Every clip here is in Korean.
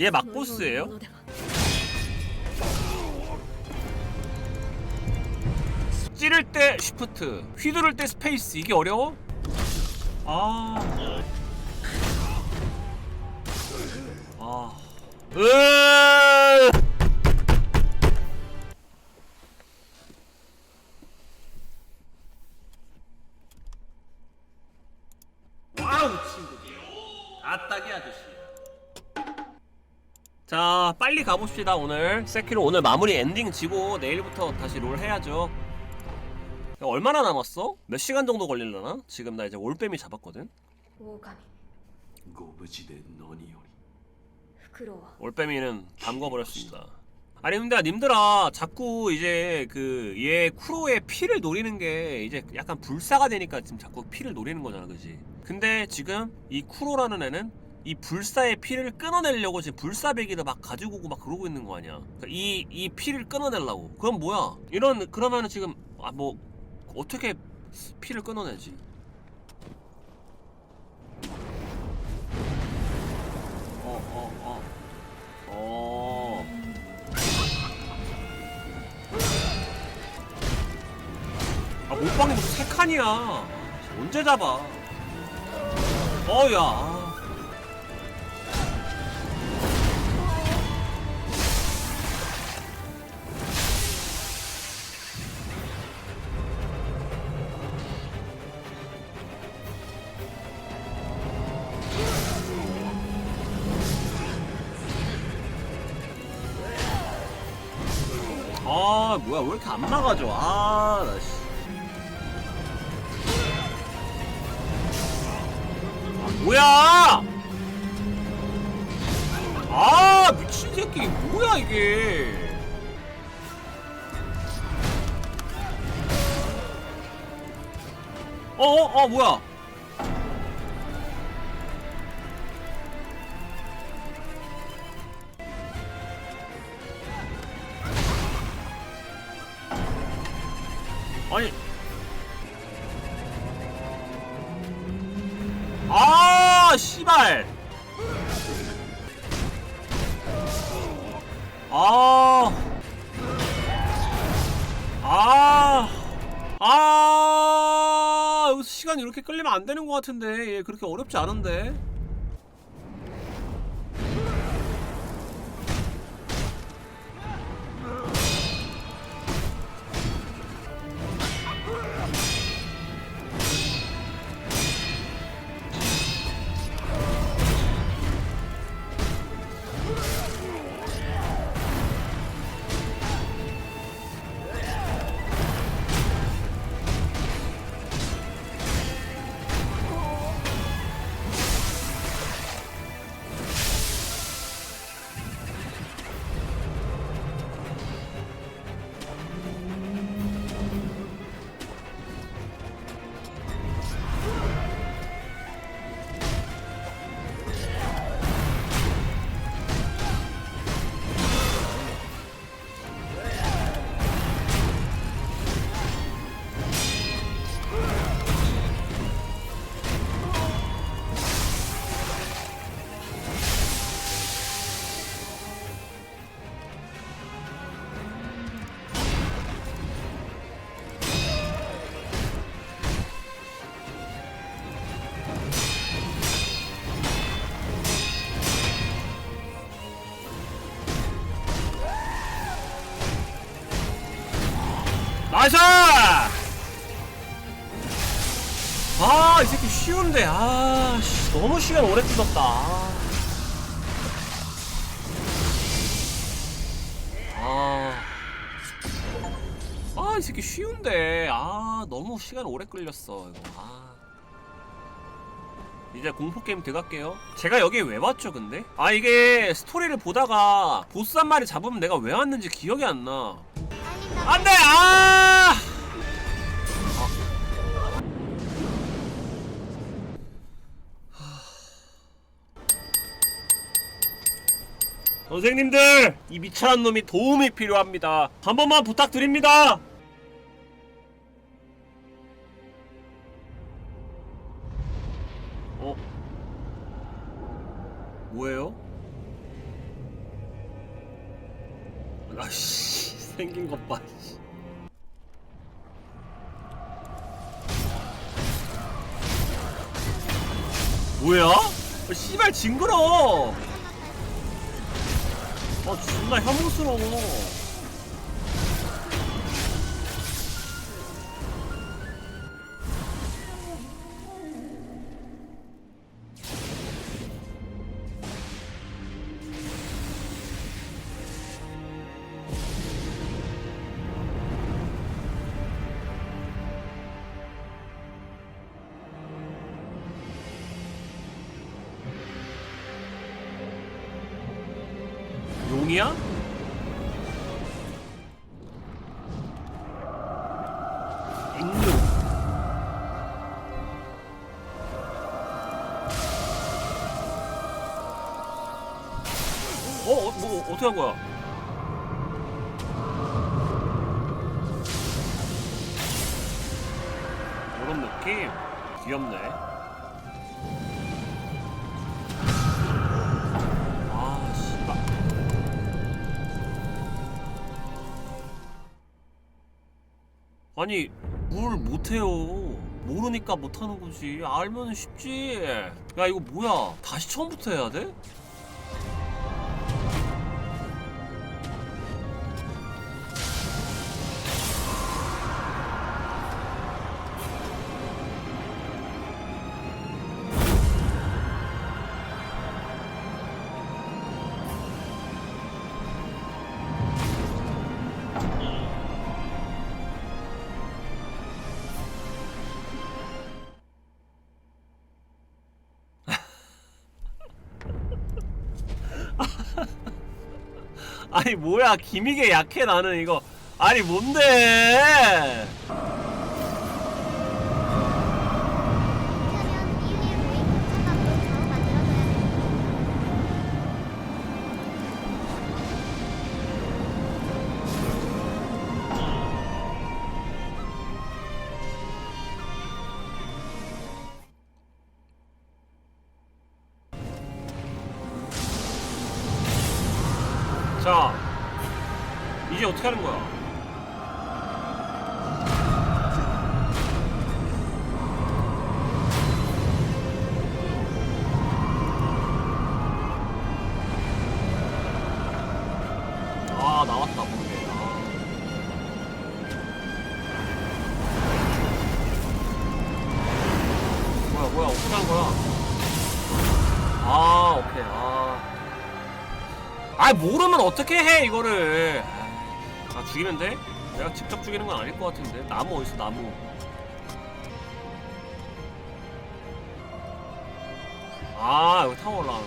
얘 막보스예요? 찌를 때 쉬프트 휘두를 때 스페이스 이게 어려워? 아... 아... 으 자, 빨리 가봅시다 오늘. 세키로 오늘 마무리 엔딩 지고 내일부터 다시 롤 해야죠. 야, 얼마나 남았어? 몇 시간 정도 걸릴려나? 지금 나 이제 올빼미 잡았거든. 狼ご無事で何よりフクロウは 올빼미는 담궈버렸습니다. 아니 근데 님들아 자꾸 이제 그 얘 쿠로의 피를 노리는 게 이제 약간 불사가 되니까 지금 자꾸 피를 노리는 거잖아, 그지? 근데 지금 이 쿠로라는 애는 이 불사의 피를 끊어내려고 지금 불사배기를 막 가지고 오고 막 그러고 있는 거 아니야? 그러니까 이, 이 피를 끊어내려고. 그럼 뭐야? 이런, 그러면은 지금, 아, 뭐, 어떻게 피를 끊어내지? 어, 어, 어. 어. 아, 몰빵이 무슨 세 칸이야. 아, 언제 잡아? 어야. 아 뭐야 왜 이렇게 안 막아줘? 아나 씨. 아 뭐야? 아 미친 새끼 뭐야 이게? 어어 어, 뭐야 아니. 아 씨발. 아. 아, 아, 여기서 시간이 이렇게 끌리면 안 되는 것 같은데, 얘 그렇게 어렵지 않은데. 아, 이 새끼 쉬운데. 아, 씨, 너무 시간 오래 뜯었다. 아. 아, 이 새끼 쉬운데. 아, 너무 시간 오래 끌렸어, 이거. 아. 이제 공포게임 들어갈게요. 제가 여기 왜 왔죠, 근데? 아, 이게 스토리를 보다가 보스 한 마리 잡으면 내가 왜 왔는지 기억이 안 나. 안 돼! 아! 선생님들! 이 미천한 놈이 도움이 필요합니다. 한 번만 부탁드립니다! 존나 혐오스러워. 앵룡 어? 어? 뭐 어떻게 한 거야? 이런 느낌? 귀엽네 아 씨발 아니 뭘 못해요. 모르니까 못하는 거지. 알면 쉽지. 야 이거 뭐야? 다시 처음부터 해야 돼? 아니 뭐야. 기믹에 약해 나는 이거. 아니 뭔데 아 모르면 어떻게 해 이거를. 아 죽이면 돼? 내가 직접 죽이는 건 아닐 것 같은데. 나무 어딨어 나무? 아 여기 타워 올라가는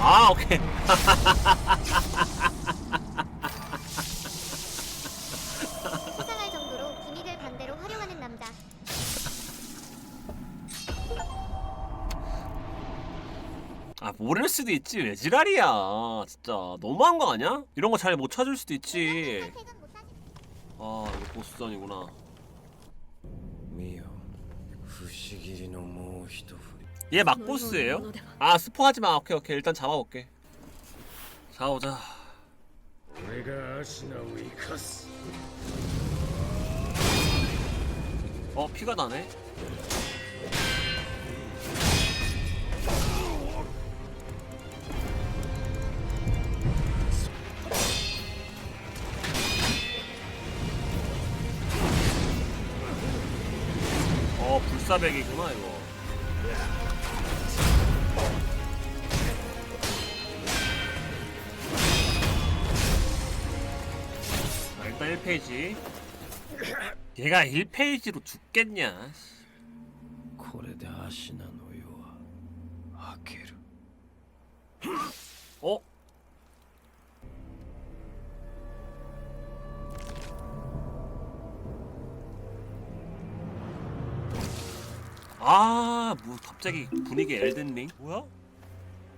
아 오케이 모를 수도 있지 왜 지랄이야 진짜 너무한 거 아니야? 이런 거 잘 못 찾을 수도 있지 퇴근 못하지. 아 이거 보스전이구나 見よ不思議のもう一振り 얘 막보스예요? 아 스포하지 마 오케이 오케이 일단 잡아볼게 잡아보자 俺がアシナを生かす 어 피가 나네 어 불사백이구나 이거 자, 일단 1페이지 얘가 1페이지로 죽겠냐 これでアシナの世は明ける 어? 아, 뭐 갑자기 분위기 엘든링? 뭐야?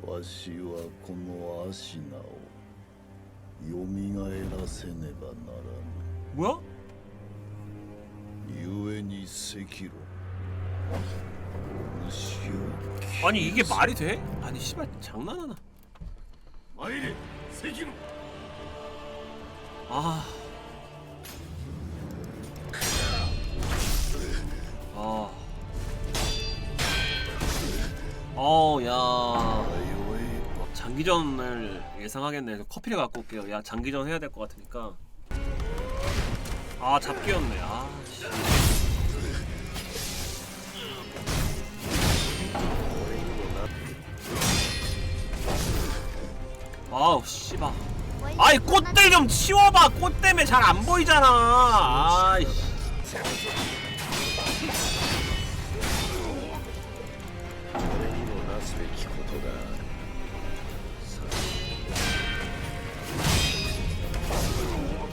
わしはこのアシナをよみがえらせねばなら 뭐야? ぬ故に赤炉虫を 아니 이게 말이 돼? 아니 씨발 장난하나? 参れ赤炉 아. 아. 어, 야. 장기전을 예상하겠네. 그래서 커피를 갖고 올게요. 야, 장기전 해야 될 것 같으니까. 아, 잡기였네. 아, 씨. 아우, 씨발. 아이 꽃들 좀 치워봐 꽃 때문에 잘 안 보이잖아 아이씨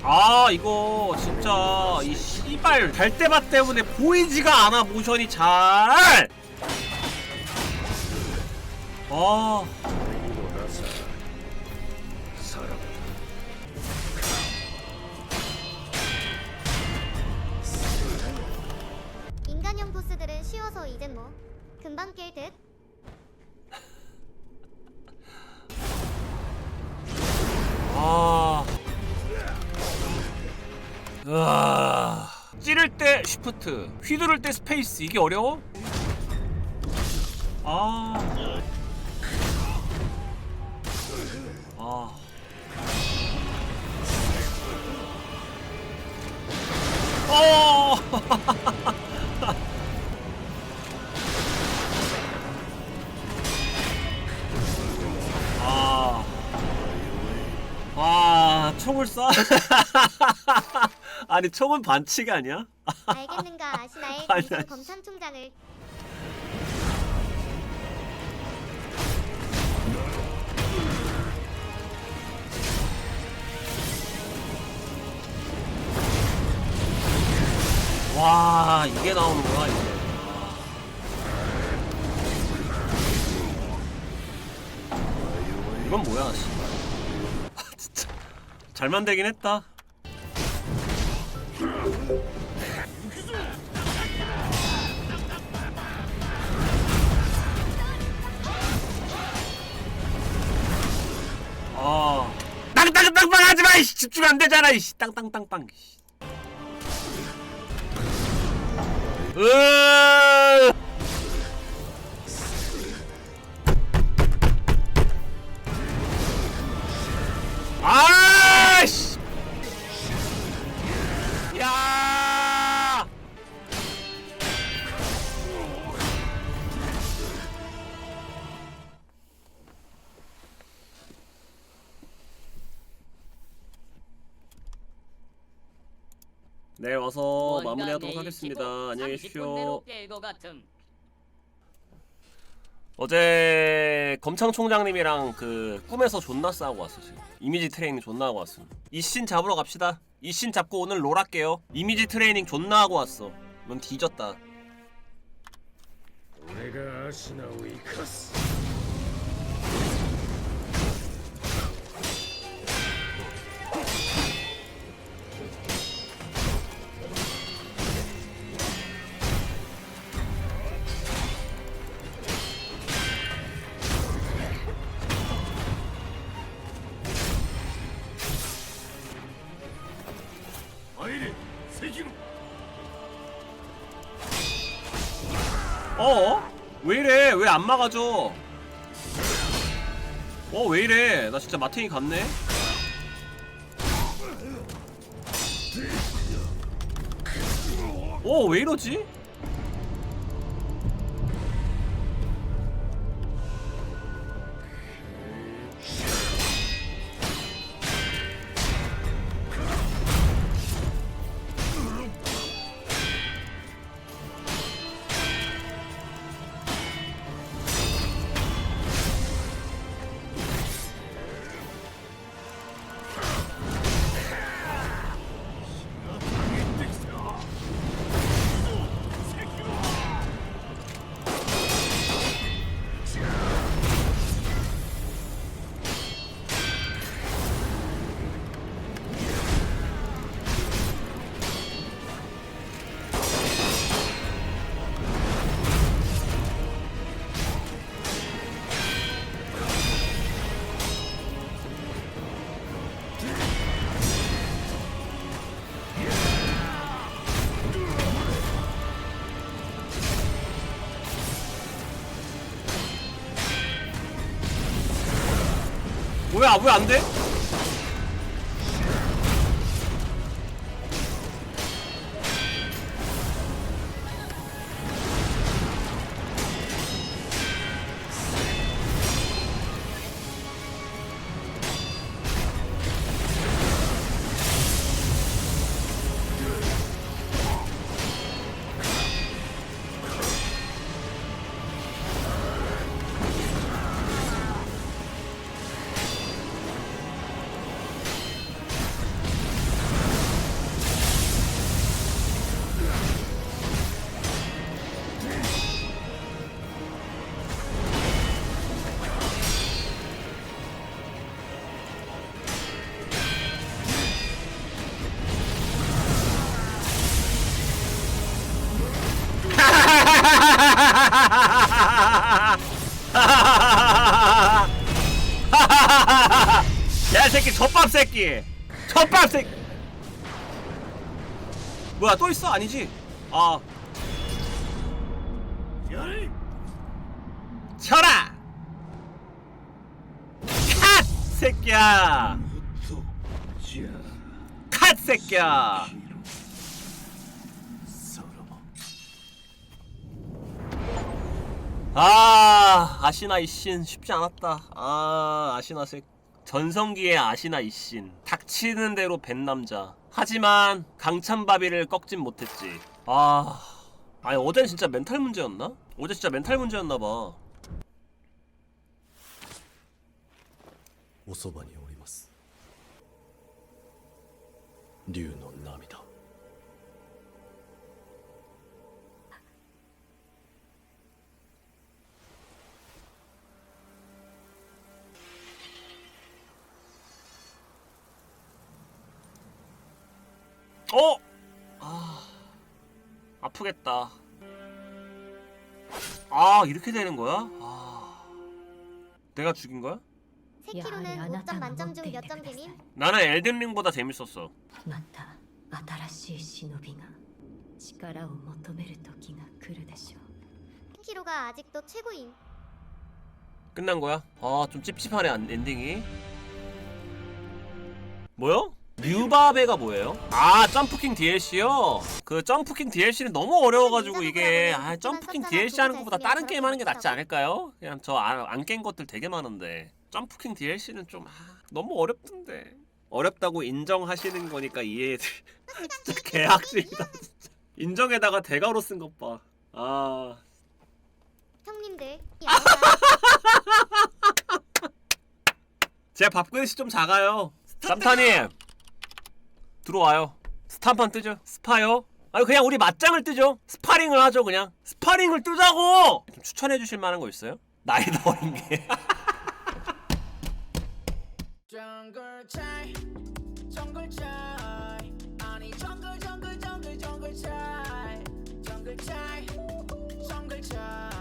아 이거 진짜 이 씨발 달대밭 때문에 보이지가 않아 모션이 잘 아. 인간형 보스들은 쉬워서 이젠 뭐 금방 깰 듯. 아. 으아. 찌를 때 쉬프트, 휘두를 때 스페이스 이게 어려워? 아. 아. 어. 아. 와, 총을 쏴? 아니, 총은 반칙 아니야? 알겠는가 아시나의 아니, 아니. 검찰총장을 와, 이게 나오는구나, 이제. 이건 뭐야, 씨. 아, 진짜. 잘 만들긴 했다. 아. 땅땅땅땅 하지 마! 이씨. 집중 안 되잖아, 이씨. 땅땅땅땅. 이씨. 으 아 야 내일 와서 어, 마무리하도록 하겠습니다. 안녕히 계십시오. 어 제 검창총장님이랑 그 꿈에서 존나 싸우고 왔어 지금 이미지 트레이닝 존나 하고 왔어 이신 잡으러 갑시다 이신 잡고 오늘 롤할게요 이미지 트레이닝 존나 하고 왔어 넌 뒤졌다 俺がアシナを生かす 안 막아줘. 어 왜 이래? 나 진짜 마탱이 갔네. 어 왜 이러지? 뭐야 왜 안 돼? 야, 이 새끼, 젖밥 새끼! 젖밥 새끼! 뭐야, 또 있어? 아니지? 아. 쳐라! 컷! 새끼야! 컷! 새끼야! 아 아시나 이신 쉽지 않았다 아 아시나 색 전성기의 아시나 이신 닥치는 대로 벤 남자 하지만 강찬바비를 꺾진 못했지 아 아니 어젠 진짜 멘탈 문제였나? 어제 진짜 멘탈 문제였나봐 おそばにおります竜の涙 아프겠다 아 이렇게 되는 거야? 아 내가 죽인 거야? 세키로는 5점 만점 중 몇 점 드림? 나는 엘든링보다 재밌었어 また新しい忍びが力を求める時が来るでしょう 세키로가 아직도 최고임. 끝난 거야? 아 좀 찝찝하네 안- 엔딩이 뭐요? 류바베가 뭐예요? 아 점프킹 DLC요? 그 점프킹 DLC는 너무 어려워가지고 이게 아 점프킹 DLC 하는 것보다 다른 게임 하는 게 낫지 않을까요? 그냥 저 안 깬 것들 되게 많은데 점프킹 DLC는 좀 아, 너무 어렵던데 어렵다고 인정하시는 거니까 이해 진짜 개악질이다 진짜 인정에다가 대가로 쓴 것 봐 아 형님들. 제 밥그릇이 좀 작아요. 쌈타님 들어와요. 스탄판 뜨죠. 스파요. 아니 그냥 우리 맞짱을 뜨죠. 스파링을 하죠 그냥. 스파링을 뜨자고. 좀 추천해 주실 만한 거 있어요? 나이 더 어린 게. 정글차이 정글차이 아니 정글 정글 정글 정글차이 정글차이 정글차이